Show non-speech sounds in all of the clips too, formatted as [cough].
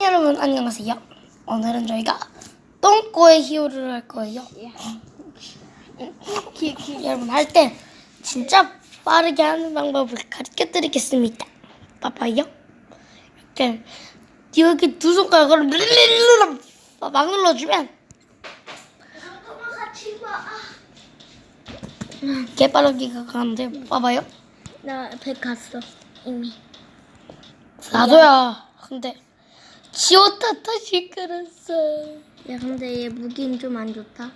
여러분 안녕하세요. 오늘은 저희가 똥꼬의 히어로를 할 거예요. 여러분 할 때 진짜 빠르게 하는 방법을 가르쳐 드리겠습니다. 봐봐요. 이렇게 여기 두 손가락으로 막 눌러주면 개빠르기가 가는데 봐봐요. 나 배 갔어 이미. 나도야. 근데 지웠다 다시 끌었어. 야 근데 얘 무기는 좀 안 좋다.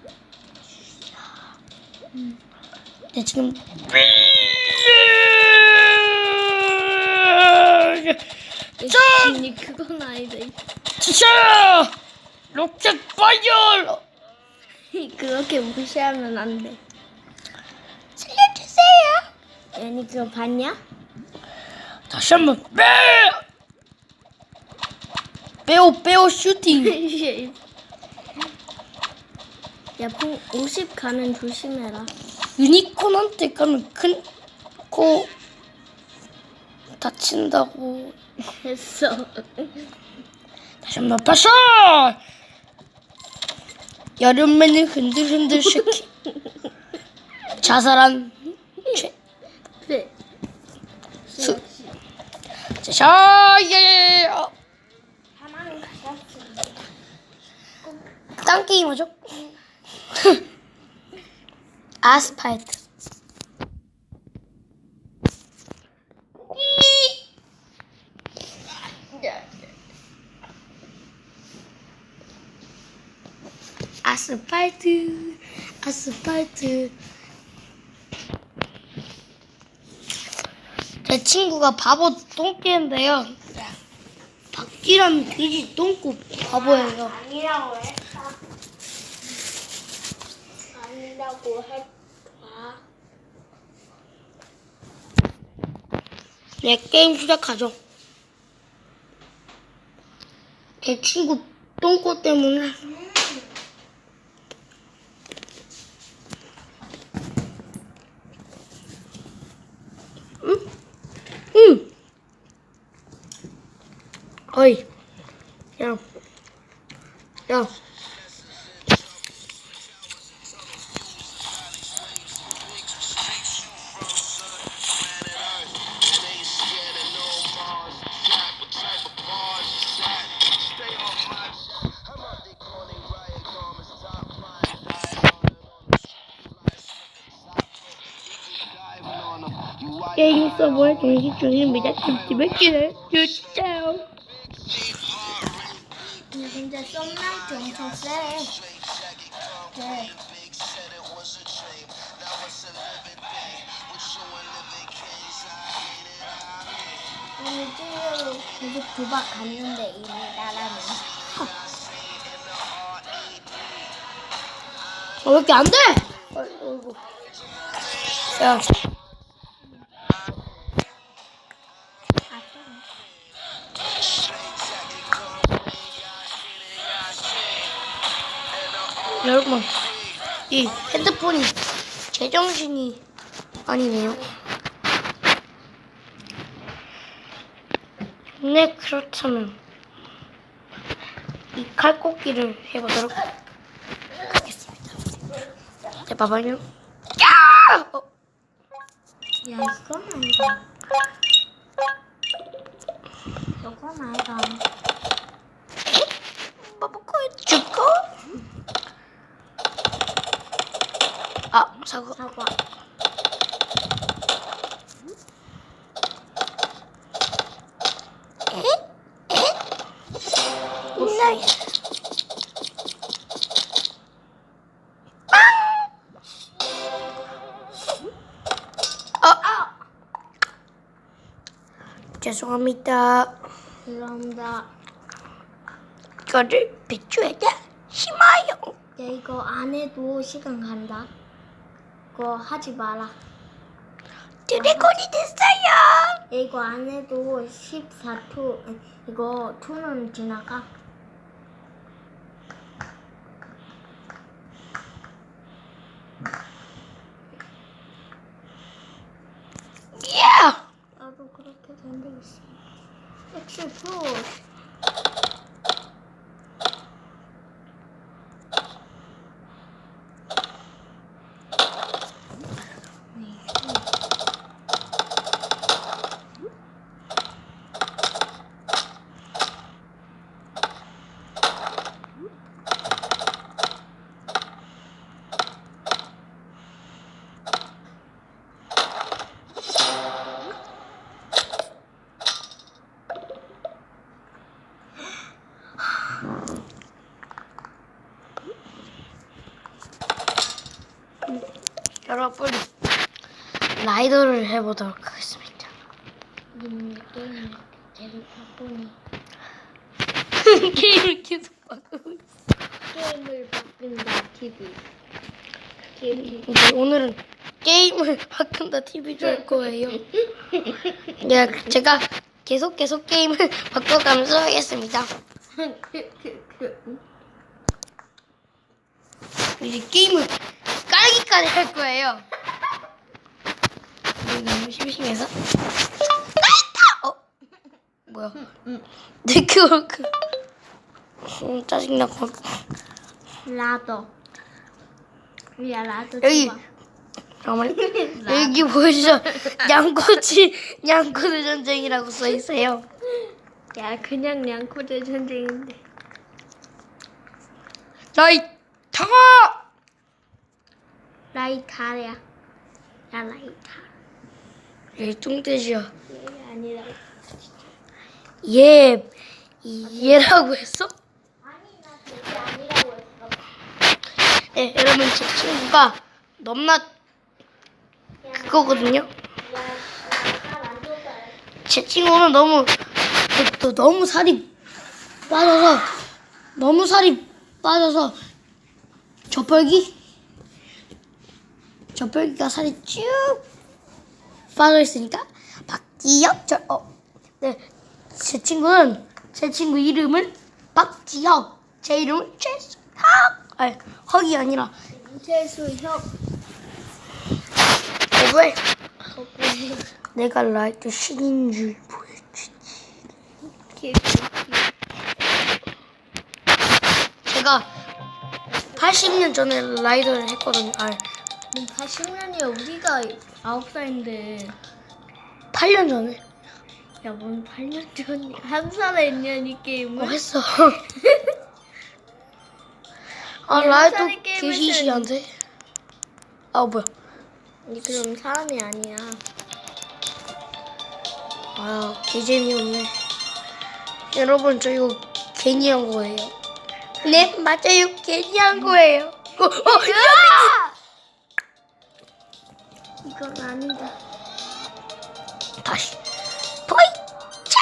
네, 지금 짠! 그건 아니다. 지샤! 로켓 파이어! [laughs] 그렇게 무시하면 안 돼. 살려주세요. 아니 그거 봤냐? 다시 한번 빼! 빼오 빼오 슈팅. 야풍 50 가면 조심해라. 유니콘한테 가면 큰코 다친다고. 했어. 다시 한번 파샤! 여름에는 흔들흔들 쉐키. 자살한 죄. 네. 수. 자, 예. 어. 하나는 가졌어. 딴 게임 하죠? [laughs] 아스팔트. 아스팔트, 아스팔트. 제 친구가 바보 똥개인데요. 박기람 돼지 똥꼬 바보예요. 아니라고 아니라고 했다. 네, 게임 시작하죠. 제 친구 똥꼬 때문에. 응? 응! 어이. 야. 야. 게임 서버에 정식 중입니다. 집에 끼를 주세요. 근데 썸라이트 엄청 세. 네. 오늘 찌르로 계속 도박 갔는데 이미 나라는. 어, 왜 이렇게 안 돼? 어이구. 야, 여러분, 이 핸드폰이 제정신이 아니네요. 네, 그렇다면 이 칼꽂기를 해보도록 하겠습니다. 자, 봐봐요. 야! 어, 야 이건 아니다. 이건 아니다. 먹고 죽고. 아, 사과. 사과. 아! 아! 죄송합니다. 그런다. 이거를 비추에다 심어요. 야 이거 안 해도 시간 간다. 그거 하지 마라. 드래곤이 됐어요. 야, 이거 안 해도 14초 이거 2는 지나가. 예! 나도 그렇게 된 적 있어. 엑스 프로. 여러분 라이더를 해보도록 하겠습니다. 님 게임을 계속 바꾸니 게임을 계속 바꾸고 있어. 게임을 바꾼다 TV. 이제 오늘은 게임을 바꾼다 TV를 할 거예요. 네, 제가 계속 계속 게임을 바꿔가면서 하겠습니다. [laughs] 이제 게임을 깔기까지 할 거예요. 너무 심심해서. 어? 뭐야? 네트워크. 음, 짜증나고. 라더. 야 라더 여기 좋아. 잠깐만 [laughs] 여기 보이죠? 양꼬치 양꼬치 전쟁이라고 써 있어요. 야 그냥 양코대 전쟁인데. 나이 타 라이타야. 야 라이타. 얘 뚱돼지야. 얘 아니라. 얘 이- 얘라고 했어? 아니 나 그게 아니라고 했어. 예, 여러분 제 친구가 넘나 그거거든요. 제 친구는 너무 또, 또 너무 살이 빠져서 너무 살이 빠져서 젖벌기 젖벌기가 살이 쭉 빠져 있으니까 박지혁 저 어. 네. 제 친구는 제 친구 이름은 박지혁. 제 이름은 최수혁. 아니, 헉이 아니라 최수혁. 왜? 내가 라이트 신인 줄 보여주지. 제가 80년 전에 라이더를 했거든요. 아니, 80년이야 우리가 9살인데. 8년 전에. 야, 뭔 8년 전이야. 한 살에 했냐, 이 게임을? 뭐 했어? [laughs] 아, 게임을 개시시한데? 아, 뭐야. 이 그럼 사람이 아니야. 아, 개재미없네. 여러분, 저 이거 괜히 한 거예요. 네, 맞아요. 괜히 한 거예요. 어, 어, 야! 이건 아니다. 다시. 토이! 차!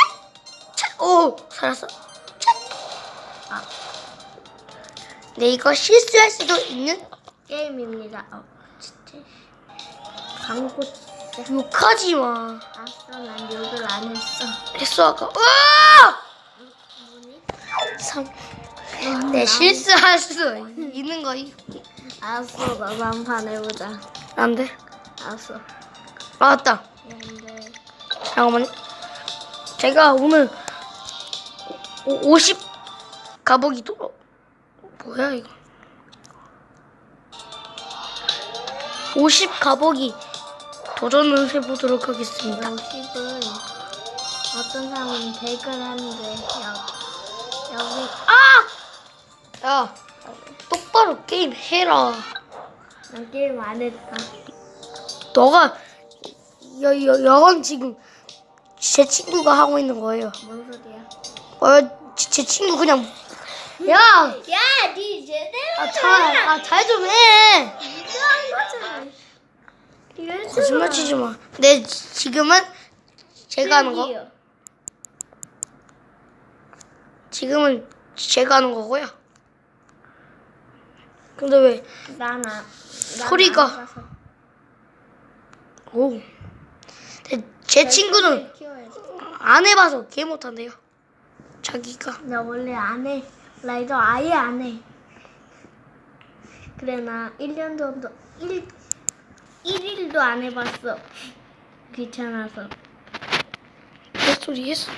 차! 오! 살았어. 차! 아. 네, 이거 실수할 수도 있는 게임입니다. 어, 진짜. 광고 진짜. 욕하지 마. 아싸, 난 욕을 안 했어. 했어, 아까. 으아! 뭐니? 삼. 네, 실수할 수 있는 거. 알았어, 나도 한판 해보자. 안 돼. 알았어. 아, 맞다. 근데 잠깐만요. 제가 오늘 오, 50 가보기 도 어, 뭐야 이거? 50 가보기 도전을 해보도록 하겠습니다. 50은 어떤 사람은 100을 하는데, 야, 여기, 아! 야, 똑바로 게임 해라. 난 게임 안 했다. 너가 여, 여, 여건 지금 제 친구가 하고 있는 거예요. 뭔 소리야? 어, 제, 제 친구 그냥 야, 야, 니 제대로 아, 잘, 아, 잘 좀 해. 이거 한 거잖아. 이거 했잖아. 거짓말 치지 마. 근데 지- 지금은 제가 하는 거. 지금은 제가 하는 거고요. 근데 왜, 난 아, 난 소리가- 안. 오. 제 친구는 키워야지. 안 해봐서 개 못한대요. 자기가. 나 원래 안 해. 라이더 아예 안 해. 그래 나 1년 정도 1 1일도 안 해봤어. 귀찮아서. 몇 소리 했어?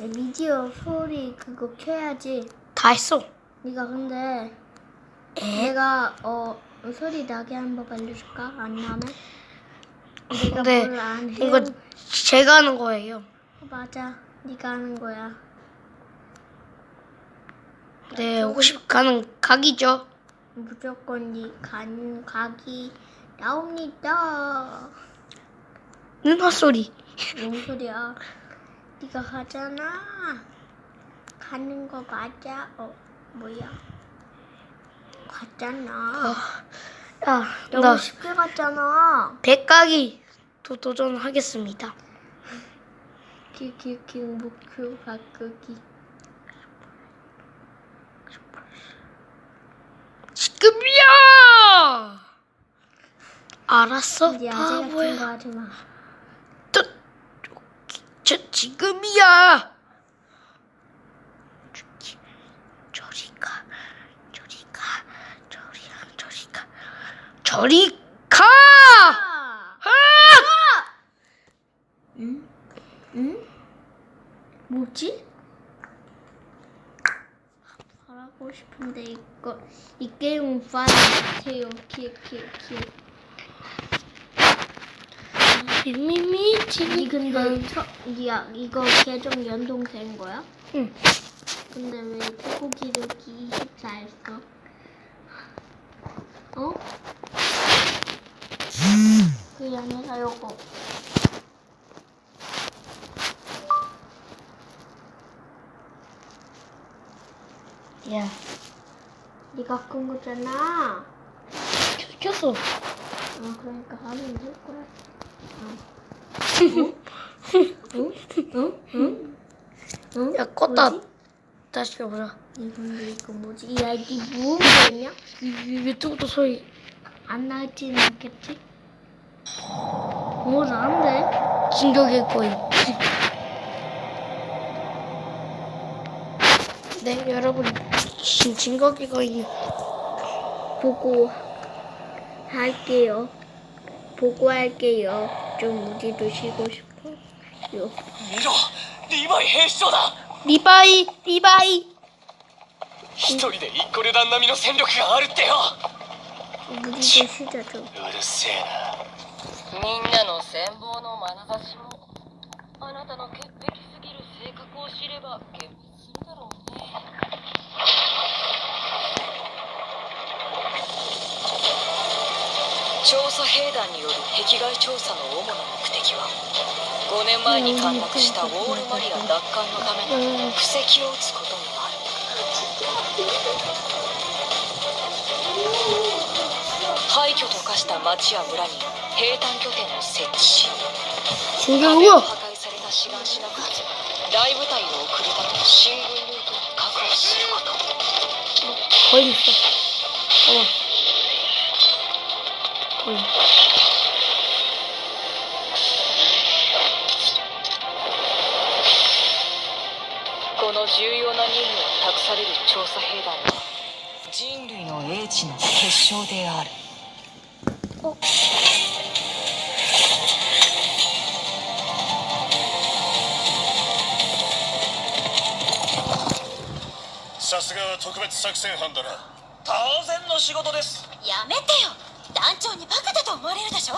미디어 소리 그거 켜야지. 다 했어. 네가 근데 내가 어 소리 나게 한번 알려줄까? 안 나면? 내가 안 해. 이거 제가 하는 거예요. 맞아. 네가 하는 거야. 네, 50 가는 각이죠. 무조건 네 간, 각이 나옵니다. 누나 소리. 뭔 소리야? 네가 가잖아. 가는 거 맞아? 어, 뭐야? 갔잖아. 아, 야, 너무 나 쉽게 갔잖아. 백각이 또 도전하겠습니다. 키키키 목표 바꾸기. 지금이야! 알았어, 이제 아재 같은 거 바보야. 하지 마. 또, 저, 지금이야! 저기, 저리 가, 저리 가, 저리 가, 저리 가, 저리 가! 아! 응? 응? 뭐지? 말하고 싶은데 이거 이 게임 파일 못해요. 키키키. 미미미, 이 지금. 근데 저, 야 이거 계정 연동된 거야? 응. 근데 왜 코코 기르기 24 했어? 어? 그게 아니라 요거 야, 네가 끈 거잖아 켰어. 아 그러니까 하면 될 거야 응? 야, 껐다. 뭐지? 다시 켜보자. 이 근데 이거 뭐지? 야 이게 무음이냐? 유- 유튜브도 소리. 안 나지는 않겠지? 뭐 나는데? 진격의 거인. 네, 여러분. 진, 진격의 거인. 보고 할게요. 보고 할게요. 좀 우리도 쉬고 싶어요. 見ろリヴァイ兵士長だ 리바이, 리바이. 一人で一個旅団並みの戦力があるってよ 우리도 쉬자 좀. うるせえな みんなの羨望の眼差しもあなたの潔癖すぎる性格を知れば幻滅するだろうね。調査兵団による壁外調査の主な目的は5年前に陥落したウォールマリア奪還のための布石を打つことにある。廃墟と化した町や村に兵站拠点を設置。し破壊された志願しながら大部隊を送り立てる進軍ルートを確保することこれですこれこの重要な任務を託される調査兵団は人類の英知の結晶であるさすがは特別作戦班だな。当然の仕事です。やめてよ。団長にバカだと思われるでしょ？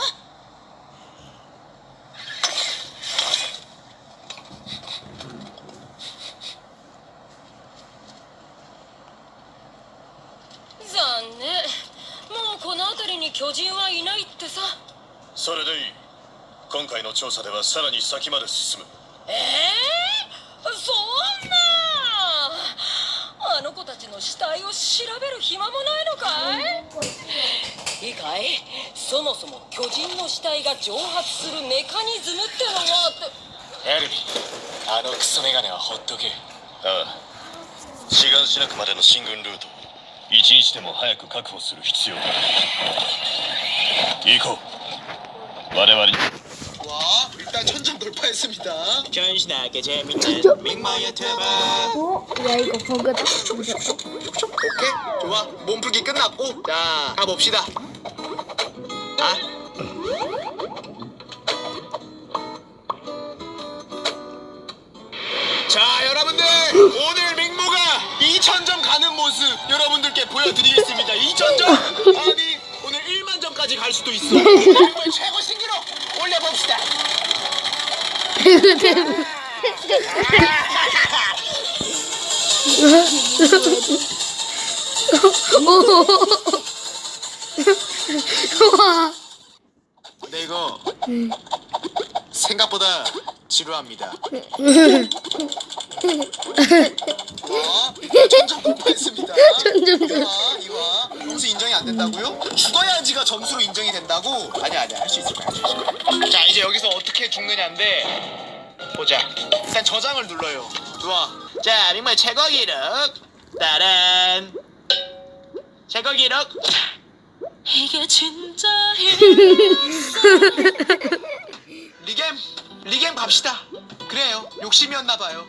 残念。もうこの辺りに巨人はいないってさ。それでいい。今回の調査ではさらに先まで進む。ええそんなあの死体を調べる暇もないのかい？いいかい？そもそも巨人の死体が蒸発するメカニズムってのは？エルビあのクソメガネはほっとけ。ああ。志願しなくまでの進軍ルートを一日でも早く確保する必要がある。行こう。我々に 와 일단 천점 돌파했습니다. 전신하게 재밌는 밍마 유튜브 어? 야 이거 버그다. 오케이 좋아 몸풀기 끝났고 자 가봅시다. 아 자 여러분들 오늘 밍모가 2,000점 가는 모습 여러분들께 보여드리겠습니다 2,000점 아니 오늘 1만 점까지 갈 수도 있어 [laughs] 밍모의 최고 신기록 올려봅시다. 근데 이거 생각보다 지루합니다. 어, 천점 돌파했습니다. 천점 이와 이와 점수 인정이 안 된다고요? 죽어야지가 점수로 인정이 된다고? 아니야 아니야 할수 있을 어떻게 죽느냐인데 보자. 일단 저장을 눌러요. 좋아 자 밍모의 최고 기록. 따란. 최고 기록. 이게 진짜 [laughs] 리겜 리겜 갑시다. 그래요. 욕심이었나 봐요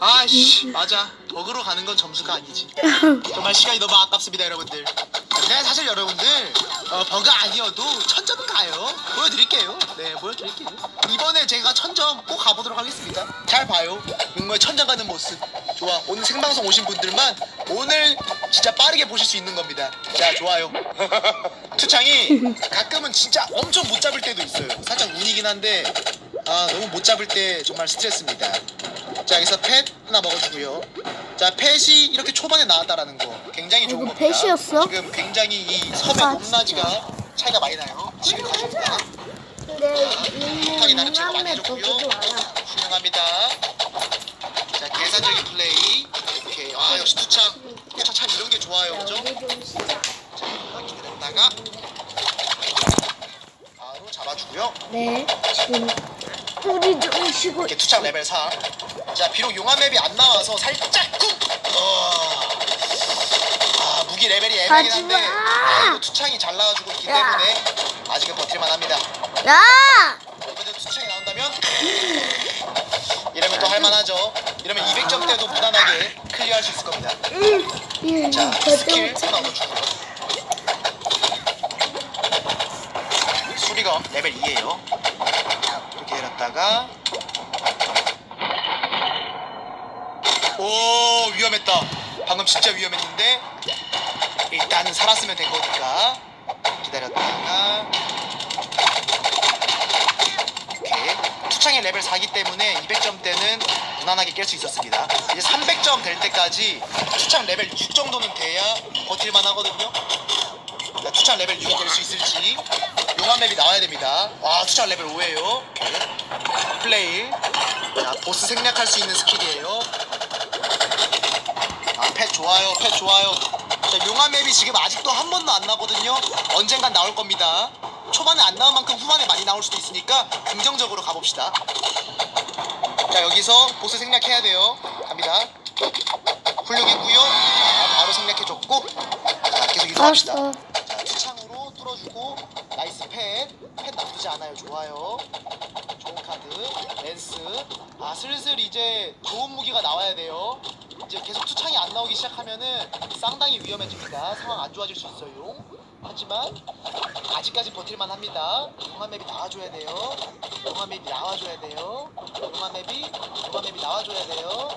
아씨 맞아. 버그로 가는 건 점수가 아니지. 정말 시간이 너무 아깝습니다 여러분들. 네 사실 여러분들 어, 버그 아니어도 천점 가요. 보여드릴게요. 네 보여드릴게요. 이번에 제가 천점 꼭 가보도록 하겠습니다. 잘 봐요. 정말 천점 가는 모습. 좋아. 오늘 생방송 오신 분들만 오늘 진짜 빠르게 보실 수 있는 겁니다. 자 좋아요. [laughs] 투창이 가끔은 진짜 엄청 못 잡을 때도 있어요. 살짝 운이긴 한데 아 너무 못 잡을 때 정말 스트레스입니다. 자 여기서 펫 하나 먹어주고요. 자 펫이 이렇게 초반에 나왔다라는 거 굉장히 좋은 이거 겁니다. 펫이었어? 지금 굉장히 이 섬의 아, 높낮이가 차이가 많이 나요. 지금 가십니다. 근데 탁이 나는 제거 많이 해줬고요. 거기도 많아. 훌륭합니다. 자 계산적인 플레이. 오케이 아 역시 투창 투창 참 이런 게 좋아요. 그죠? 우리 좀 쉬자. 자 기다렸다가 바로 잡아주고요. 네, 지금 우리 좀 쉬고 이렇게 투창 레벨 4. 자, 비록 용암 맵이 안 나와서 살짝 쿵! 어... 아, 무기 레벨이 애매하긴 한데, 하지마! 그래도 투창이 잘 나와주고 있기 때문에 아직은 버틸만 합니다. 야! 이번에 투창이 나온다면, 이러면 또 할만하죠. 이러면 200점 때도 무난하게 클리어할 수 있을 겁니다. 예, 자, 절대 스킬 못 하나 얻어주고요. 수리가 레벨 2에요. 내렸다가 오 위험했다. 방금 진짜 위험했는데 일단은 살았으면 된 거니까 기다렸다가 투창의 레벨 4기 때문에 200점 때는 무난하게 깰 수 있었습니다. 이제 300점 될 때까지 투창 레벨 6 정도는 돼야 버틸만 하거든요. 자, 투창 레벨 6이 될수 있을지 용암 맵이 나와야 됩니다. 와 투창 레벨 5예요. 플레이. 자 보스 생략할 수 있는 스킬이에요. 아, 펫 좋아요, 펫 좋아요. 자, 용암 맵이 지금 아직도 한 번도 안 나거든요. 언젠간 나올 겁니다. 초반에 안 나온 만큼 후반에 많이 나올 수도 있으니까 긍정적으로 가봅시다. 자, 여기서 보스 생략해야 돼요. 갑니다. 훌륭했고요. 자, 바로 생략해줬고. 자, 계속 이동합시다. 알았어. 자, 투창으로 뚫어주고 나이스 펫. 펫 나쁘지 않아요. 좋아요. 좋은 카드. 랜스. 아, 슬슬 이제 좋은 무기가 나와야 돼요. 이제 계속 투창이 안 나오기 시작하면은 상당히 위험해집니다. 상황 안 좋아질 수 있어요. 하지만 아직까지 버틸만 합니다. 용암 맵이 나와줘야 돼요. 용암 맵이 나와줘야 돼요. 용암 맵이 용암 맵이 나와줘야 돼요.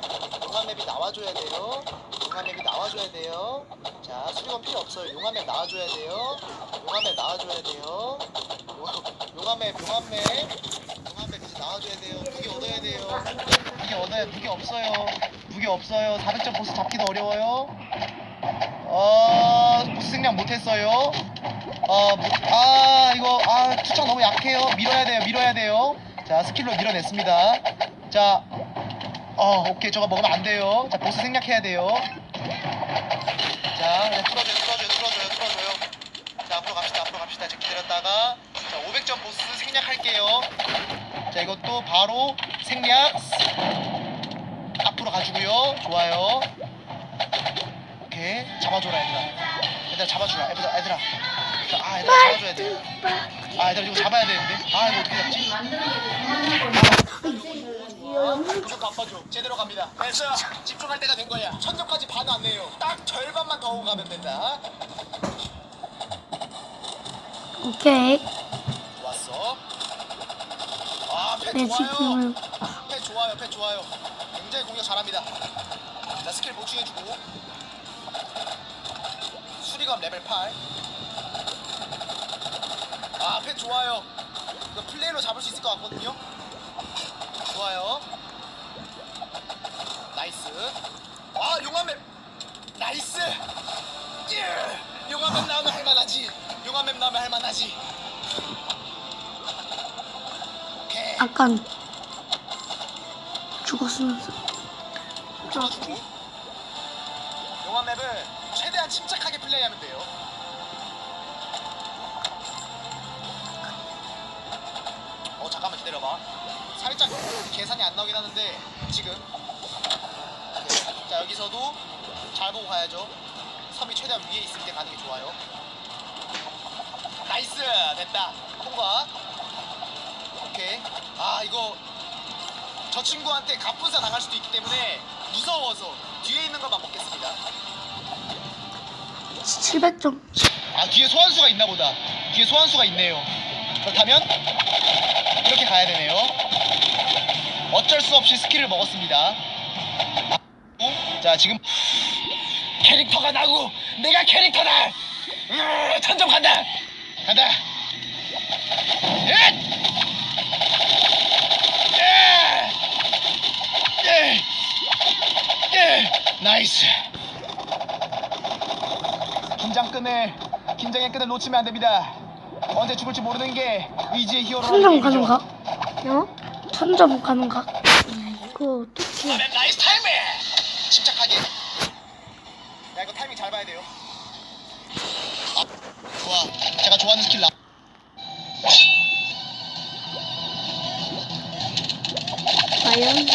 용암 맵이 나와줘야 돼요. 용암 맵이 나와줘야 돼요. 자 수리건 필요 없어요. 용암 맵 나와줘야 돼요. 용암 맵 나와줘야 돼요. 용- 용암 맵 용암 맵 용암 맵 이제 나와줘야 돼요. 무기 얻어야 돼요. 무기 얻어야 무기 없어요. 무기 없어요. 400점 보스 잡기도 어려워요. 어 보스 생략 못했어요. 어, 뭐, 아, 이거, 아, 투창 너무 약해요. 밀어야 돼요, 밀어야 돼요. 자, 스킬로 밀어냈습니다. 자, 어, 오케이. 저거 먹으면 안 돼요. 자, 보스 생략해야 돼요. 자, 그냥 뚫어줘요, 뚫어줘요, 뚫어줘요, 뚫어줘요. 자, 앞으로 갑시다, 앞으로 갑시다. 자, 기다렸다가, 자, 500점 보스 생략할게요. 자, 이것도 바로 생략. 앞으로 가주고요. 좋아요. 오케이. 잡아줘라, 얘들아. 얘들아, 잡아주라. 얘들아, 얘들아. 자, 아, 얘들아, 잡아줘야 돼. 아, 얘들아, 이거 잡아야 되는데. 아, 이거 어떻게 잡지? 부족 바빠줘. 제대로 갑니다. 됐어. 집중할 때가 된 거야. 천점까지 반 왔네요. 딱 절반만 더 오고 가면 된다. 오케이. 좋았어. 아, 패 네, 좋아요. 패 좋아요, 패 좋아요. 굉장히 공격 잘합니다. 자, 스킬 보충해주고. 수리검 레벨 8. 아, 패 좋아요. 이거 플레이로 잡을 수 있을 것 같거든요. 좋아요. 아, 용암맵. 나이스. 예. 용암맵 나오면 할만하지. 용암맵 나오면 할만하지. 오케이. 약간 죽었으면서. 뚫어주고 용암 맵은 최대한 침착하게 플레이하면 돼요. 어 잠깐만 기다려봐. 살짝 계산이 안 나오긴 하는데 지금 자 여기서도 잘 보고 가야죠. 섬이 최대한 위에 있을 때 가는 게 좋아요. 나이스 됐다 통과. 오케이. 아 이거 저 친구한테 갑분사 당할 수도 있기 때문에 무서워서 뒤에 있는 것만 먹겠습니다. 700점. 아 뒤에 소환수가 있나 보다. 뒤에 소환수가 있네요. 그렇다면 이렇게 가야 되네요. 어쩔 수 없이 스킬을 먹었습니다. 아, 자 지금 캐릭터가 나고 내가 캐릭터다. 으, 천점 간다. 간다. 예! 예! 예! 예! 나이스. 긴장 끈을 긴장의 끈을 놓치면 안 됩니다. 언제 죽을지 모르는 게 위지의 히어로. 천점 가는가? 어? 천점 가는가? 야, 이거 어떻게. 나이스밍. 침착하게. 야 이거 타이밍 잘 봐야 돼요. 아, 좋아. 제가 좋아하는 스킬 나. 과연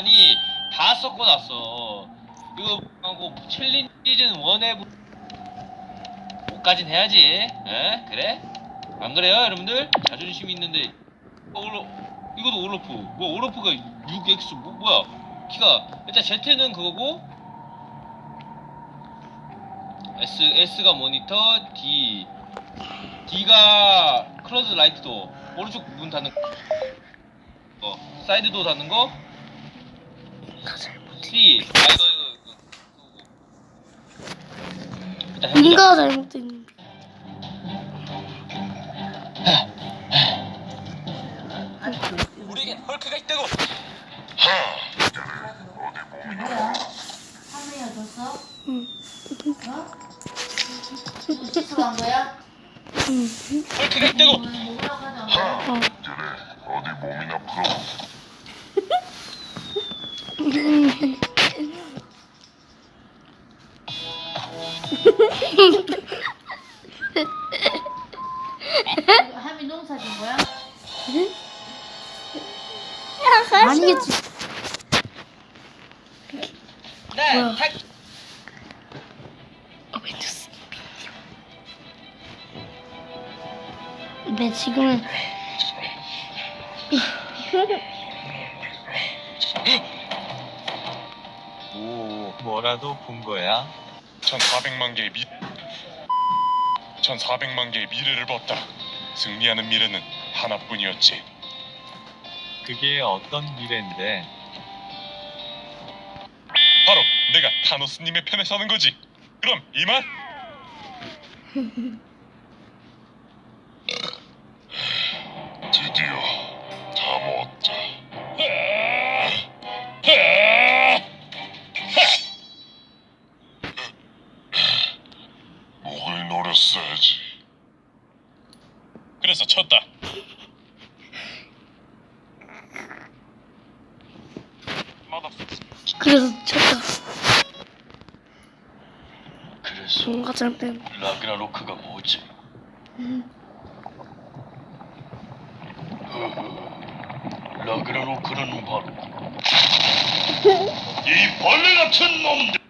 양반이 다 섞어놨어 이거 하고 챌린지 시즌 1에 5까진 해야지 에? 그래? 안 그래요 여러분들? 자존심 있는데 어, 올로 이것도 올로프 뭐 올로프가 6X 뭐, 뭐야 키가 일단 Z는 그거고 S, S가 모니터, D. D가 클로즈 라이트 도 오른쪽 문 닫는 거. 사이드 도 닫는 거. C. 아, 이거, 이거, 이거. 일단 해보자. 뭔가 잘못된. 우리에겐 헐크가 있다고! 헐크가 있다고! 하 미 본 거야? 1400만 개의 미 1400만 개의 미래를 봤다 승리하는 미래는 하나뿐이었지 그게 어떤 미래인데? 바로 내가 타노스님의 편에 서는 거지 그럼 이만 [laughs] 그래서 뭔가 잘못된. 라그나로크가 뭐지? 라그나로크는 바로 이 벌레 같은 놈들.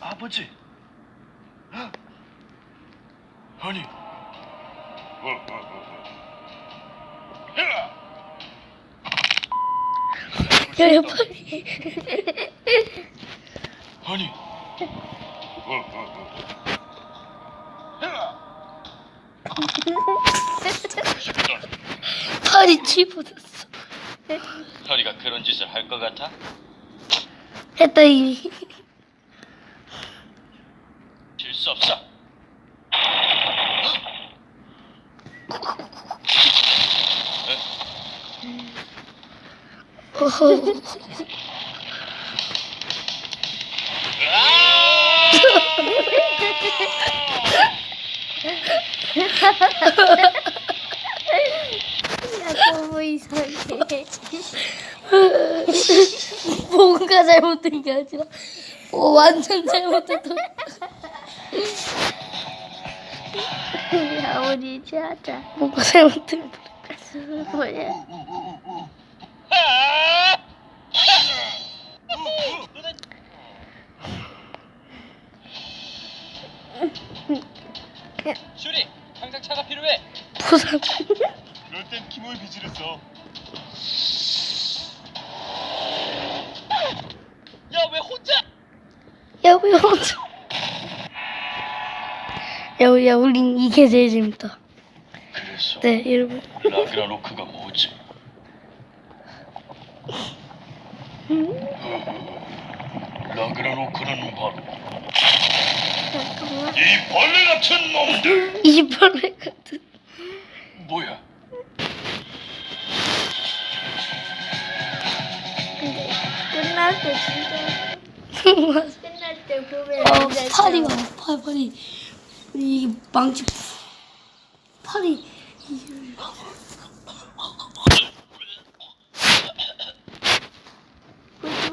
아버지. 아니. 야, 빨리. 아니. 팔이 집어졌어. 허리가 그런 짓을 할 것 같아? 했다, 이미. 질 수 없어. 야 너무 이상해. [laughs] 뭔가 잘못된 게 아니라, 어, 완전 잘못했다. 야 우리 이제 하자. 뭔가 잘못된 거. 뭐야? 슈리, 당장 차가 필요해. 부산. 그럴 땐 기모의 비지를 써. 야, 왜 혼자? 야, 왜 혼자. 야, 야, 우린 이게 제일 재밌다. 그래서 네, 여러분. 라그나로크가 뭐지? 라그나로크는 바로 이 벌레 같은 놈들. 이 벌레 같은. 뭐야? 끝날 때 진짜 끝날 때 보면 어, 진짜 팔이 와, 팔, 팔이. 이 망치. 팔이.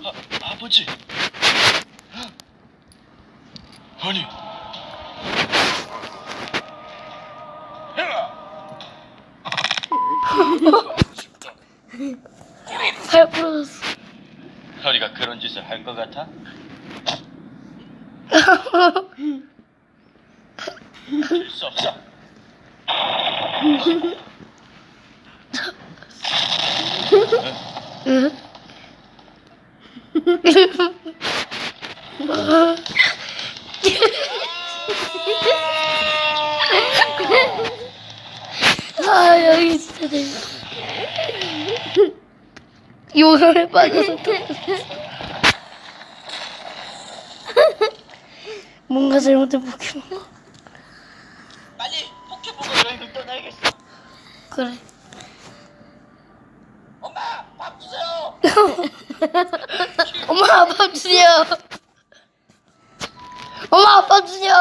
아, 아버지. 아니. 팔 부러졌어. 허리가 그런 짓을 할 것 같아? 질 수 없어. 응? 아 여기 재밌다. 요감에 빠져서 또 [laughs] 뭔가 잘못된 포켓몬. 빨리 포켓몬 여행을 떠나야겠어. 그래. 엄마, 밥 주세요. [laughs] 엄마 아빠 주세요. 엄마 아빠 주세요.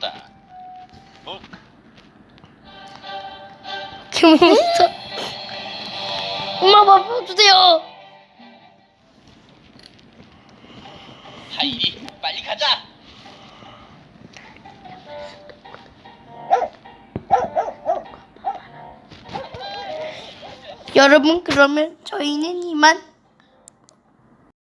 딱. 어? 개몬스터. 엄마 아빠 주세요. 하이리, 빨리 가자. 여러분 그러면 저희는 이만